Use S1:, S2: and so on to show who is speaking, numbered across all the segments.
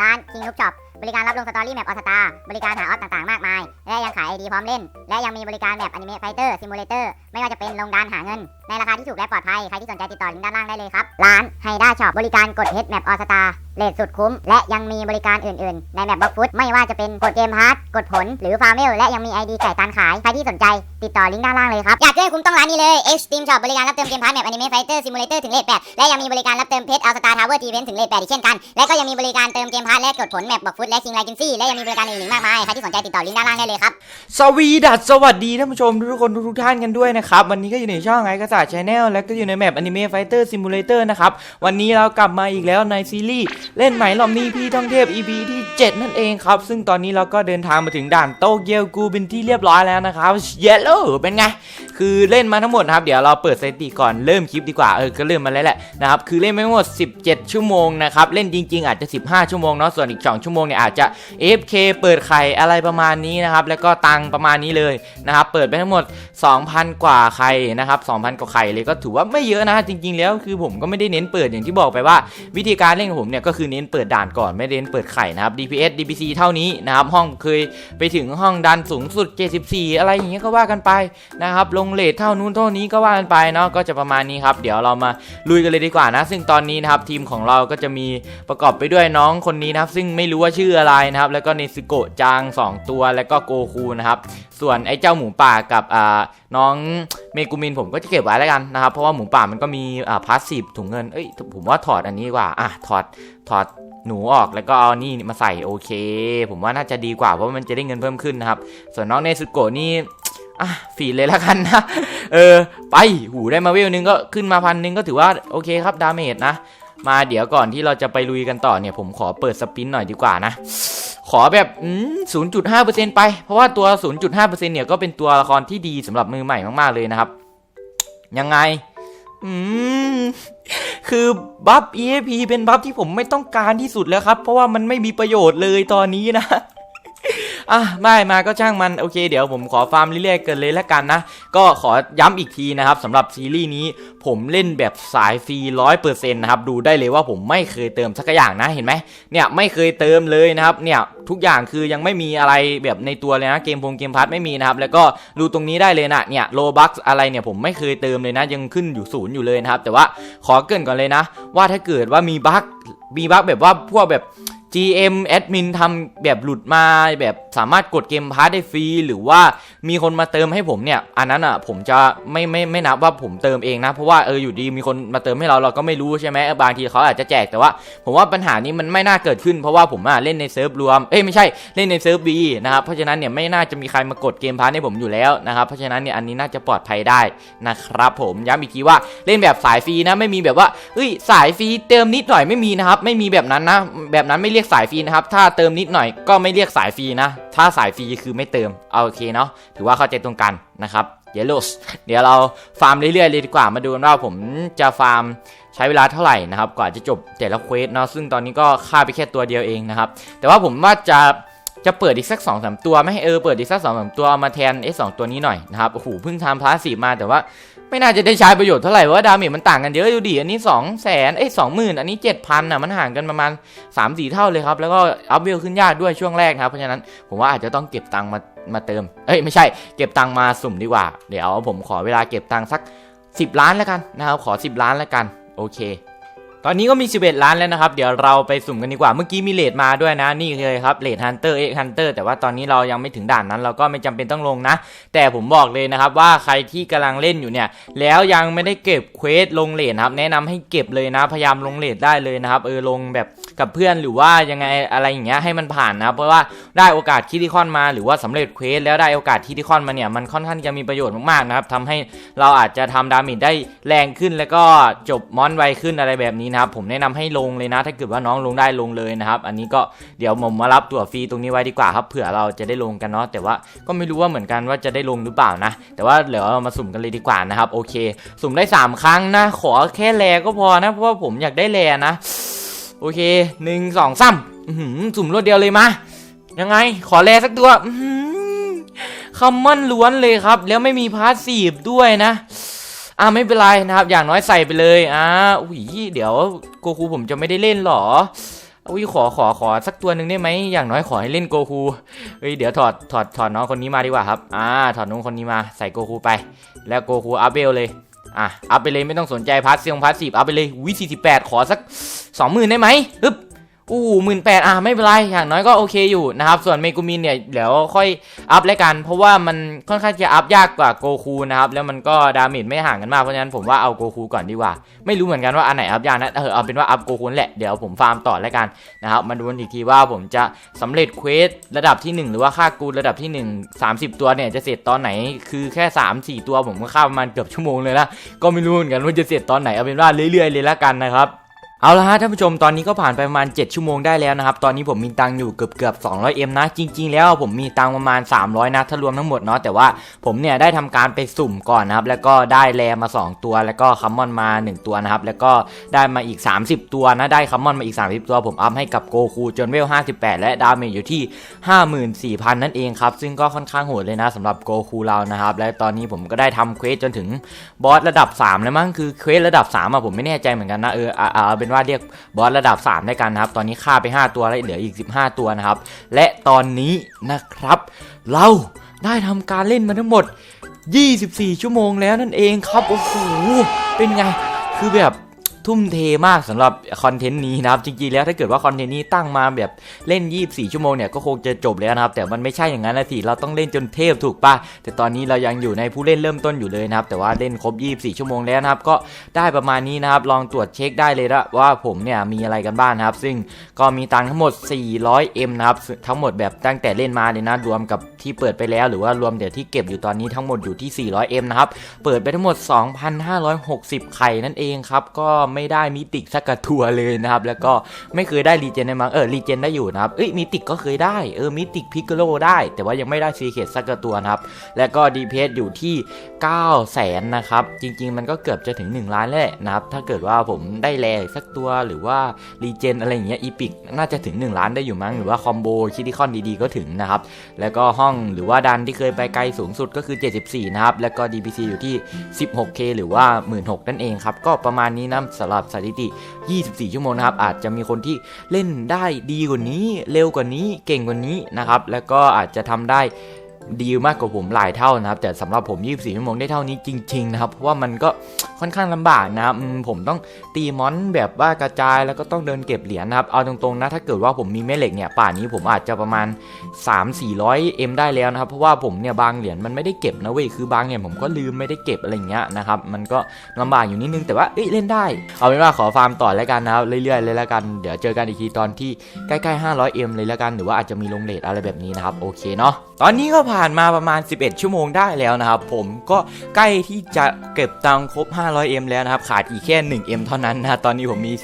S1: ร้าน King Look Shop บริการรับลงสตอรี่แมปออสตาบริการหาออสต่างๆ มากมาย และยังขายไอดีพร้อมเล่น และยังมีบริการแบบอนิเมะไฟเตอร์ซิมูเลเตอร์ไม่ว่าจะเป็นลงดานหาเงิน ในราคาที่ถูกและปลอดภัย ใครที่สนใจติดต่อลิงก์ด้านล่างได้เลยครับ ร้านไฮด้าช็อปบริการกดเฮดแมปออสตาเลทสุดคุ้ม และยังมีบริการอื่น ๆ ในแมปบล็อกฟุตไม่ว่าจะเป็นกดเกมพาร์ทกดผล หรือฟาร์มเวลและยังมีไอดีไก่ตันขายใครที่สนใจติดต่อลิงก์ด้านล่างเลยครับอยากเล่นคุ้มต้องร้านนี้เลย Extreme Shop บริการรับเติมเกมพาร์ทแมปอนิเมะไฟเตอร์ซิมูเลเตอร์ถึงเลทแปดและยังมีบริการรับเติมเพชรอัลสตาทาวเวอร์ทีเวนถึงเลทแปดอีกเช่นกันและก็ยังมีบริการเติมเกมพาร์ทและกดผลแมปบอกฟุตและคิงไลจินซี่และยังมีบริการอื่นอีกมากมายใครที่สนใจติดต่อลิงก์ด้านล่างได้เลยครับ
S2: สวีดัสสวัสดีท่านผู้ชมทุกคนทุกท่านกันด้วยนะครับ วันนี้ก็อยู่ในช่องไอกระสาชแนลและก็อยู่ในแมปอนิเมะไฟเตอร์ซิมูเลเตอร์นะครับ วันนี้เรากลับมาอีกแล้วในซีรีส์เล่นไหมรอบนี้พี่ท่องเทพ EP ที่ 7 นั่นเองครับ ซึ่งตอนนี้เราก็เดินทางมาถึงด่านโตเกียวกูเป็นที่เรียบร้อยแล้วนะครับเยลโล่เป็นไง คือเล่นมาทั้งหมดครับ เดี๋ยวเราเปิดสถิติก่อนเริ่มคลิปดีกว่า เออ ก็เริ่มมาแล้วแหละนะครับ คือเล่นมาทั้งหมด 17 ชั่วโมงนะครับ เล่นจริง ๆ อาจจะ 15 ชั่วโมงเนาะ ส่วนอีก 2 ชั่วโมงเนี่ยอาจจะ AFK เปิดไข่อะไรประมาณนี้นะครับ แล้วก็ตังประมาณนี้เลยนะครับ เปิดไปทั้งหมด 2,000 กว่าไข่นะครับ 2,000 กว่าไข่เลยก็ถือว่าไม่เยอะนะ จริง ๆ แล้วคือผมก็ไม่ได้เน้นเปิดอย่างที่บอกไปว่า วิธีการเล่นของผมเนี่ยก็คือเน้นเปิดด่านก่อนไม่เน้นเปิดไข่นะครับ DPS DPC เท่านี้นะครับห้องเคยไปถึงห้องดันสูงสุด74อะไรอย่างเงี้ยก็ว่ากันไปนะครับลงเลทเท่านู้นเท่านี้ก็ว่ากันไปเนาะก็จะประมาณนี้ครับ เดี๋ยวเรามาลุยกันเลยดีกว่านะ ซึ่งตอนนี้นะครับทีมของเราก็จะมีประกอบไปด้วยน้องคนนี้นะครับ ซึ่งไม่รู้ว่าชื่ออะไรนะครับ แล้วก็เนซึโกะจางสองตัวแล้วก็โกคูนะครับส่วนไอ้เจ้าหมูป่ากับอ่าน้องเมกุมินผมก็จะเก็บไว้แล้วกันนะครับ เพราะว่าหมูป่ามันก็มีพาสซีฟถุงเงินเอ้ยผมว่าถอดอันนี้ดีกว่าอะถอดถอดหนูออกแล้วก็เอานี่มาใส่โอเค ผมว่าน่าจะดีกว่าเพราะมันจะได้เงินเพิ่มขึ้นนะครับ ส่วนน้องเนซึโกะนี่ อะฝีดเลยละกันนะ เออ ไปหูได้มาเวลนึงก็ขึ้นมาพันหนึงก็ถือว่าโอเคครับดาเมจนะ มาเดี๋ยวก่อนที่เราจะไปลุยกันต่อเนี่ย ผมขอเปิดสปินหน่อยดีกว่านะ ขอแบบ 0.5%ไป เพราะว่าตัว 0.5%เนี่ยก็เป็นตัวละครที่ดีสำหรับมือใหม่มากๆเลยนะครับ ยังไง อืมคือบัฟ EAP เป็นบัฟที่ผมไม่ต้องการที่สุดแล้วครับ เพราะว่ามันไม่มีประโยชน์เลยตอนนี้นะ อะไม่มาก็ช่างมันโอเคเดี๋ยวผมขอฟาร์มเรื่อยๆกันเลยละกันนะ ก็ขอย้ำอีกทีนะครับสำหรับซีรีส์นี้ผมเล่นแบบสายฟรีร้อยเปอร์เซ็นต์นะครับดูได้เลยว่าผมไม่เคยเติมสักอย่างนะเห็นไหมเนี่ยไม่เคยเติมเลยนะครับเนี่ยทุกอย่างคือยังไม่มีอะไรแบบในตัวเลยนะเกมพงเกมพัทไม่มีนะครับแล้วก็ดูตรงนี้ได้เลยนะเนี่ยโลบัคอะไรเนี่ยผมไม่เคยเติมเลยนะ ยังขึ้นอยู่ศูนย์อยู่เลยนะครับแต่ว่าขอเกินก่อนเลยนะ ว่าถ้าเกิดว่ามีบัคมีบัคแบบว่าพวกแบบ GM แอดมินทำแบบหลุดมาแบบสามารถกดเกมพาร์ทได้ฟรี หรือว่ามีคนมาเติมให้ผมเนี่ย อันนั้นอะผมจะไม่ไม่ไม่นับว่าผมเติมเองนะ เพราะว่าเอออยู่ดีมีคนมาเติมให้เราเราก็ไม่รู้ใช่ไหมบางทีเขาอาจจะแจกแต่ว่า ผมว่าปัญหานี้มันไม่น่าเกิดขึ้นเพราะว่าผมอะเล่นในเซิร์ฟรวมเอ้ยไม่ใช่เล่นในเซิร์ฟบีนะครับเพราะฉะนั้นเนี่ยไม่น่าจะมีใครมากดเกมพาร์ทให้ผมอยู่แล้วนะครับเพราะฉะนั้นเนี่ยอันนี้น่าจะปลอดภัยได้นะครับผมย้ำอีกทีว่าเล่นแบบสายฟรีนะไม่มีแบบว่าเฮ้ยสายฟรีเติมนิดหน่อยไม่มีนะครับไม่มีแบบนั้นนะแบบนั้นไม่เรียกสายฟรีนะครับ ถ้าเติมนิดหน่อยก็ไม่เรียกสายฟรีนะ ถ้าสายฟรีคือไม่เติมเอาโอเคเนาะ ถือว่าเข้าใจตรงกันนะครับเยลโลสเดี๋ยวเราฟาร์มเรื่อยๆเลยดีกว่า มาดูกันว่าผมจะฟาร์มใช้เวลาเท่าไหร่นะครับ กว่าจะจบแต่ละเควสเนาะ ซึ่งตอนนี้ก็ฆ่าไปแค่ตัวเดียวเองนะครับ แต่ว่าผมว่าจะจะเปิดอีกสัก2อสตัวไหม่เออเปิดอีกสักสองสามตัวามาแทนไอ้สองตัวนี้หน่อยนะครับ โอ้โห เพิ่งทำพลาสสีมาแต่ว่า ไม่น่าจะได้ใช้ประโยชน์เท่าไหร่เพราะว่าดาเมจมันต่างกันเยอะอยู่ดี อันนี้2 0 0แสนเอ้ยสองหมื่นอันนี้7,000อะมันห่างกันประมาณ3 4 เท่าเลยครับ แล้วก็อัพเวลขึ้นยากด้วยช่วงแรกครับ เพราะฉะนั้นผมว่าอาจจะต้องเก็บตังค์มามาเติม เอ้ยไม่ใช่ เก็บตังค์มาสุ่มดีกว่า เดี๋ยวผมขอเวลาเก็บตังค์สัก 10 ล้านแล้วกันนะครับขอ 10 ล้านแล้วกันโอเค ตอนนี้ก็มี 11 ล้านแล้วนะครับ เดี๋ยวเราไปสุ่มกันดีกว่า เมื่อกี้มีเลทมาด้วยนะ นี่เลยครับเลทฮันเตอร์เอ็กฮันเตอร์แต่ว่าตอนนี้เรายังไม่ถึงด่านนั้น เราก็ไม่จำเป็นต้องลงนะ แต่ผมบอกเลยนะครับว่าใครที่กำลังเล่นอยู่เนี่ย แล้วยังไม่ได้เก็บเควสลงเลทนะครับ แนะนำให้เก็บเลยนะ พยายามลงเลทได้เลยนะครับ เออลงแบบกับเพื่อนหรือว่ายังไงอะไรอย่างเงี้ยให้มันผ่านนะ เพราะว่าได้โอกาสคิดที่คอนมา หรือว่าสำเร็จเควสแล้วได้โอกาสคิดที่คอนมาเนี่ย มันค่อนข้างจะมีประโยชน์มากๆนะครับทำให้เราอาจจะทำดาเมจได้แรงขึ้นแล้วก็จบมอนไวขึ้นอะไรแบบนี้นะครับผมแนะนำให้ลงเลยนะ ถ้าเกิดว่าน้องลงได้ลงเลยนะครับ อันนี้ก็เดี๋ยวผมมารับตั๋วฟรีตรงนี้ไว้ดีกว่าครับเผื่อเราจะได้ลงกันเนาะแต่ว่าก็ไม่รู้ว่าเหมือนกันว่าจะได้ลงหรือเปล่านะ แต่ว่าเดี๋ยวเรามาสุ่มกันเลยดีกว่านะครับโอเค สุ่มได้ 3 ครั้งนะ ขอแค่แลก็พอนะเพราะว่าผมอยากได้แลนะ โอเคหนึ่งสองสามอื้อหือสุ่มรวดเดียวเลยมายังไง ขอแลสักตัวคำมั่นล้วนเลยครับ แล้วไม่มีพาสซีฟด้วยนะ อ่าไม่เป็นไรนะครับ อย่างน้อยใส่ไปเลยอ่าอุ้ยเดี๋ยวโกคูผมจะไม่ได้เล่นหรออุ้ยขอขอขอสักตัวหนึ่งได้ไหมอย่างน้อยขอให้เล่นโกคูเฮ้ยเดี๋ยวถอดถอดถอดน้องคนนี้มาดีกว่าครับอ่าถอดน้องคนนี้มาใส่โกคูไป แล้วโกคูอัพเบลเลยอะอัพไปเลยไม่ต้องสนใจพาร์ทเซียงพาร์ทสิบอัพไปเลยวิสี่สิบแปดขอสักสองหมื่นได้ไหมฮึบ อู้หมื่นแปดอะไม่เป็นไร อย่างน้อยก็โอเคอยู่นะครับ ส่วนเมกุมินเนี่ยเดี๋ยวค่อยอัพแล้วกัน เพราะว่ามันค่อนข้างจะอัพยากกว่าโกคูนะครับ แล้วมันก็ดาเมจไม่ห่างกันมาก เพราะฉะนั้นผมว่าเอาโกคูก่อนดีกว่า ไม่รู้เหมือนกันว่าอันไหนอัพยากนะ เออเอาเป็นว่าอัพโกคูแหละ เดี๋ยวผมฟาร์มต่อแล้วกันนะครับ มาดูกันอีกทีว่าผมจะสำเร็จเควสระดับที่ 1 หรือว่าค่ากูระดับที่ 1 30 ตัวเนี่ยจะเสร็จตอนไหน คือแค่ 3 4 ตัวผมก็ฆ่าประมาณเกือบชั่วโมงเลยนะ ก็ไม่รู้เหมือนกันว่าจะเสร็จตอนไหน เอาเป็นว่าเรื่อยๆเลยละกันนะครับ เอาละฮะท่านผู้ชมตอนนี้ก็ผ่านไปประมาณ 7 ชั่วโมงได้แล้วนะครับ ตอนนี้ผมมีตังค์อยู่เกือบเกือบ200 m นะ จริง ๆ แล้วผมมีตังค์ประมาณ 300 นะถ้ารวมทั้งหมดเนาะแต่ว่าผมเนี่ยได้ทำการไปสุ่มก่อนนะครับ แล้วก็ได้แรมา 2 ตัว แล้วก็คัมมอนมา 1 ตัวนะครับ แล้วก็ได้มาอีก 30 ตัวนะได้คัมมอนมาอีก 30 ตัวผมอัพให้กับโกคูจนเวล 58 และดาเมจอยู่ที่ 54,000 นั่นเองครับซึ่งก็ค่อนข้างโหดเลยนะสำหรับโกคูเรานะครับและตอนนี้ผมก็ได้ทำเควสจนถึงบอสระดับ 3 แล้วมั้งคือเควสระดับ3อะผมไม่แน่ใจเหมือนกันนะเออเอาเอาเป็นว่าเรียกบอสระดับ 3 ได้กันนะครับ ตอนนี้ฆ่าไป 5 ตัวแล้วเหลืออีก 15 ตัวนะครับ และตอนนี้นะครับ เราได้ทำการเล่นมาทั้งหมด 24 ชั่วโมงแล้วนั่นเองครับ โอ้โห เป็นไง คือแบบ ทุ่มเทมากสำหรับคอนเทนต์นี้นะครับ จริงๆแล้วถ้าเกิดว่าคอนเทนต์นี้ตั้งมาแบบเล่น 24 ชั่วโมงเนี่ยก็คงจะจบแล้วนะครับ แต่มันไม่ใช่อย่างนั้นนะสิเราต้องเล่นจนเทพถูกปะแต่ตอนนี้เรายังอยู่ในผู้เล่นเริ่มต้นอยู่เลยนะครับ แต่ว่าเล่นครบ 24 ชั่วโมงแล้วนะครับ ก็ได้ประมาณนี้นะครับ ลองตรวจเช็คได้เลยละว่าผมเนี่ยมีอะไรกันบ้างนะครับ ซึ่งก็มีตังทั้งหมด 400M นะครับทั้งหมดแบบตั้งแต่เล่นมาเลยนะรวมกับที่เปิดไปแล้ว หรือว่ารวมเดี๋ยวที่เก็บอยู่ตอนนี้ทั้งหมดอยู่ที่ 400M นะครับเปิดไปทั้งหมด 2,560 ไข่นั่นเองครับก็ไไม่ได้มิติสักกระทัวเลยนะครับ แล้วก็ไม่เคยได้รีเจนในมังเออรีเจนได้อยู่นะครับเอ้ยมิติก็เคยได้เออมิติพิกโลได้ แต่ว่ายังไม่ได้ซีเคทสักกระตัวนะครับ แล้วก็ดีเพสอยู่ที่9แสนนะครับ จริง ๆ มันก็เกือบจะถึง 1 ล้านแล้วนะครับ ถ้าเกิดว่าผมได้แลอีกสักตัวหรือว่ารีเจนอะไรอย่างเงี้ยอีพิกน่าจะถึง 1 ล้านได้อยู่มั้งหรือว่าคอมโบคิดิคอนดีๆก็ถึงนะครับ แล้วก็ห้องหรือว่าดันที่เคยไปไกลสูงสุดก็คือ 74 นะครับ แล้วก็ DPC อยู่ที่ 16K หรือว่า 16,000นั่นเองครับ ก็ประมาณนี้นะสำหรับสถิติ 24 ชั่วโมงนะครับ อาจจะมีคนที่เล่นได้ดีกว่านี้ เร็วกว่านี้ เก่งกว่านี้นะครับ แล้วก็อาจจะทำได้ ดีมากกว่าผมหลายเท่านะครับ แต่สำหรับผม 24 ชั่วโมงได้เท่านี้จริงๆนะครับ เพราะว่ามันก็ค่อนข้างลำบากนะครับผมต้องตีมอนแบบว่ากระจายแล้วก็ต้องเดินเก็บเหรียญนะครับ เอาตรงๆนะ ถ้าเกิดว่าผมมีแม่เหล็กเนี่ย ป่านนี้ผมอาจจะประมาณ 3-400 M ได้แล้วนะครับ เพราะว่าผมเนี่ยบางเหรียญมันไม่ได้เก็บนะเว้ย คือบางเนี่ยผมก็ลืมไม่ได้เก็บอะไรเงี้ยนะครับ มันก็ลำบากอยู่นิดนึง แต่ว่าเอ้ยเล่นได้ เอาเป็นว่าขอฟาร์มต่อแล้วกันนะครับ เรื่อยๆเลยแล้วกัน เดี๋ยวเจอกันอีกทีตอนที่ใกล้ๆ 500M เลยแล้วกัน หรือว่าอาจจะมีลงเลทอะไรแบบนี้นะครับ โอเคเนาะ ตอนนี้ก็ผ่าานมาประมาณ 11 ชั่วโมงได้แล้วนะครับ ผมก็ใกล้ที่จะเก็บตังค์ครบ 500M แล้วนะครับ ขาดอีกแค่ 1M เท่านั้นนะ ตอนนี้ผมมี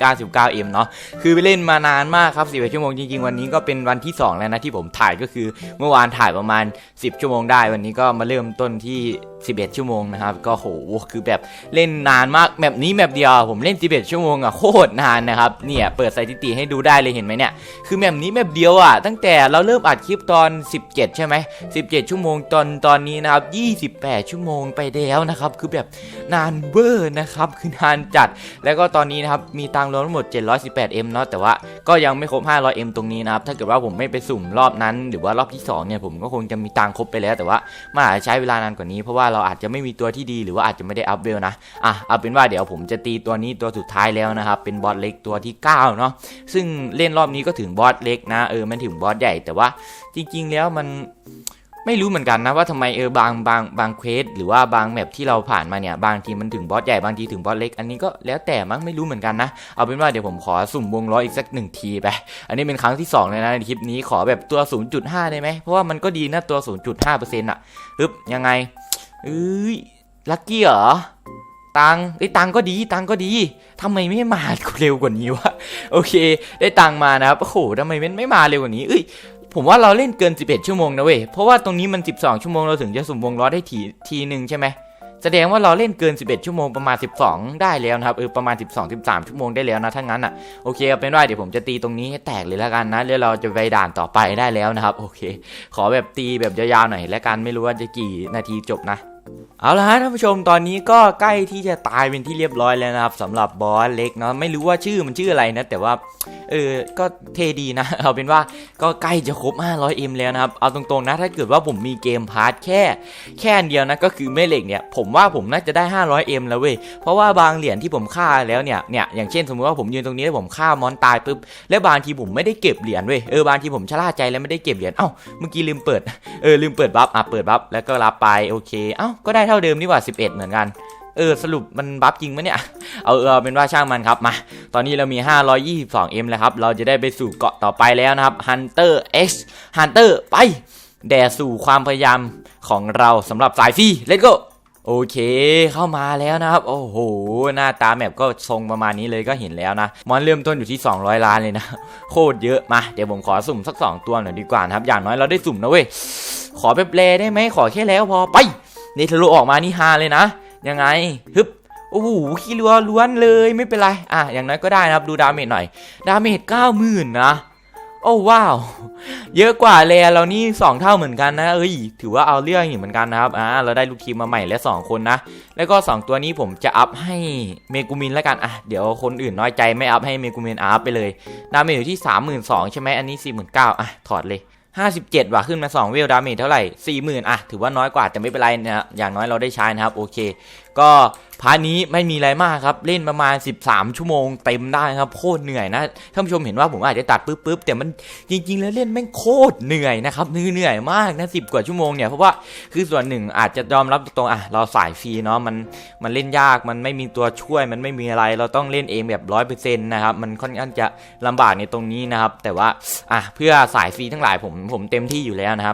S2: 499M เนาะ คือไปเล่นมานานมากครับ 11 ชั่วโมงจริงๆ วันนี้ก็เป็นวันที่ 2 แล้วนะที่ผมถ่ายก็คือเมื่อวานถ่ายประมาณ 10 ชั่วโมงได้ วันนี้ก็มาเริ่มต้นที่11 ชั่วโมงนะครับ ก็โหคือแบบเล่นนานมากแบบนี้แบบเดียว ผมเล่น 11 ชั่วโมงอะโคตรนานนะครับเนี่ยเปิดสถิติให้ดูได้เลยเห็นไหมเนี่ยคือแบบนี้แบบเดียวอะตั้งแต่เราเริ่มอัดคลิปตอน 17 ใช่ไหม 17 ชั่วโมงตอนตอนนี้นะครับ 28 ชั่วโมงไปแล้วนะครับ คือแบบนานเวอร์นะครับคือนานจัดแล้วก็ตอนนี้นะครับมีตังค์รวมทั้งหมด 718M เนาะแต่ว่าก็ยังไม่ครบ 500M ตรงนี้นะครับถ้าเกิดว่าผมไม่ไปสุ่มรอบนั้น หรือว่ารอบที่2เนี่ยผมก็คงจะมีตังค์ครบไปแล้วแต่ว่ามันอาจจะใช้เวลานานกว่านี้เพราะว่าเราอาจจะไม่มีตัวที่ดีหรือว่าอาจจะไม่ได้อัพเวลนะอะเอาเป็นว่าเดี๋ยวผมจะตีตัวนี้ตัวสุดท้ายแล้วนะครับเป็นบอสเล็กตัวที่9เนาะซึ่งเล่นรอบนี้ก็ถึงบอสเล็กนะเออมันถึงบอสใหญ่แต่ว่าจริง ๆ แล้วมันไม่รู้เหมือนกันนะว่าทำไมเออบางบางบางเควสหรือว่าบางแมปที่เราผ่านมาเนี่ยบางทีมันถึงบอสใหญ่บางทีถึงบอสเล็กอันนี้ก็แล้วแต่มั้งไม่รู้เหมือนกันนะเอาเป็นว่าเดี๋ยวผมขอสุ่มวงล้ออีกสักหนึ่งทีไปอันนี้เป็นครั้งที่2เลยนะในคลิปนี้ขอแบบตัว 0.5 ได้ไหมเพราะว่ามันก็ดีนะตัว 0.5%อะอึ๊บยังไง เอ้ยลัคกี้เหรอ ตังได้ตังก็ดี ตังก็ดีทำไมไม่มาเร็วกว่านี้วะ โอเค ได้ตังมานะครับโอ้โหทำไมมันไม่มาเร็วกว่านี้ เอ้ย ผมว่าเราเล่นเกิน 11 ชั่วโมงนะเว้ย เพราะว่าตรงนี้มัน 12 ชั่วโมงเราถึงจะสุ่มวงล้อได้ทีทีหนึ่งใช่ไหม แสดงว่าเราเล่นเกิน 11 ชั่วโมงประมาณ 12 ได้แล้วนะครับเออประมาณ 12 13 ชั่วโมงได้แล้วนะถ้างั้นอะโอเคเอาเป็นว่าเดี๋ยวผมจะตีตรงนี้ให้แตกเลยแล้วกันนะแล้วเราจะไปด่านต่อไปได้แล้วนะครับโอเค ขอแบบตีแบบยาวๆหน่อยแล้วกันไม่รู้ว่าจะกี่นาทีจบนะ เอาละฮะท่านผู้ชมตอนนี้ก็ใกล้ที่จะตายเป็นที่เรียบร้อยแล้วนะครับสำหรับบอสเล็กเนาะไม่รู้ว่าชื่อมันชื่ออะไรนะ แต่ว่าเออก็เทดีนะ เอาเป็นว่าก็ใกล้จะครบ 500M แล้วนะครับ เอาตรงๆนะถ้าเกิดว่าผมมีเกมพาร์ทแค่แค่อันเดียวนะก็คือแม่เหล็กเนี่ยผมว่าผมน่าจะได้ 500M แล้วเว้ยเพราะว่าบางเหรียญที่ผมฆ่าแล้วเนี่ยเนี่ยอย่างเช่นสมมติว่าผมยืนตรงนี้แล้วผมฆ่ามอนตายปุ๊บแล้วบางทีผมไม่ได้เก็บเหรียญเว้ยเออบางทีผมชะล่าใจแล้วไม่ได้เก็บเหรียญเอ้าเมื่อกี้ลืมเปิดเออลืมเปิดบัฟอะเปิดบัฟแล้วก็รับไปโอเคเอ้าก็ได้เท่าเดิมนี่หว่า 11 เหมือนกัน เออ สรุปมันบัฟจริงไหมเนี่ย เอาเออเป็นว่าช่างมันครับมา ตอนนี้เรามี 522M แล้วครับ เราจะได้ไปสู่เกาะต่อไปแล้วนะครับ Hunter X Hunter ไป แด่สู่ความพยายามของเราสำหรับสายฟรี let's go โอเคเข้ามาแล้วนะครับ โอ้โห หน้าตาแมปก็ทรงประมาณนี้เลยก็เห็นแล้วนะ มอนเริ่มต้นอยู่ที่ 200 ล้านเลยนะ โคตรเยอะมาเดี๋ยวผมขอสุ่มสัก 2 ตัวหน่อยดีกว่านะครับ อย่างน้อยเราได้สุ่มนะเว้ย ขอแบบแลได้ไหมขอแค่แล้วพอไป เนทะลุออกมานี่ฮาเลยนะ ยังไงฮึบโอ้โหขี้รัวล้วนเลยไม่เป็นไร อะ อย่างน้อยก็ได้นะครับ ดูดาเมจหน่อย ดาเมจเก้าหมื่นนะ โอ้ว้าว เยอะกว่าแลเรานี่สองเท่าเหมือนกันนะ เอ้ย ถือว่าเอาเรื่องอยู่เหมือนกันนะครับ อ่า เราได้ลูกทีมมาใหม่และสองคนนะ แล้วก็2ตัวนี้ผมจะอัพให้เมกูมินแล้วกัน อะ เดี๋ยวคนอื่นน้อยใจไม่อัพให้เมกูมินอัพไปเลย ดาเมจอยู่ที่32,000ใช่ไหมอันนี้49,000อะ ถอดเลย 57ว่ะขึ้นมา 2 เวลดาเมจเท่าไหร่40,000อะถือว่าน้อยกว่าแต่ไม่เป็นไรนะอย่างน้อยเราได้ใช้นะครับโอเค ก็พาร์ทนี้ไม่มีอะไรมากครับ เล่นประมาณ 13 ชั่วโมงเต็มได้ครับโคตรเหนื่อยนะท่านผู้ชมเห็นว่าผมอาจจะตัดปุ๊บปุ๊บแต่มันจริง ๆ แล้วเล่นแม่งโคตรเหนื่อยนะครับเหนื่อยมากนะสิกว่าชั่วโมงเนี่ยเพราะว่าคือส่วนหนึ่งอาจจะยอมรับตรงๆอะเราสายฟรีเนาะมันมันเล่นยากมันไม่มีตัวช่วยมันไม่มีอะไร เราต้องเล่นเองแบบร้อยเปอร์เซ็นต์นะครับมันค่อนข้างจะลำบากในตรงนี้นะครับแต่ว่าอะเพื่อสายฟรีทั้งหลายผมผมเต็มที่อยู่แล้วนะครับ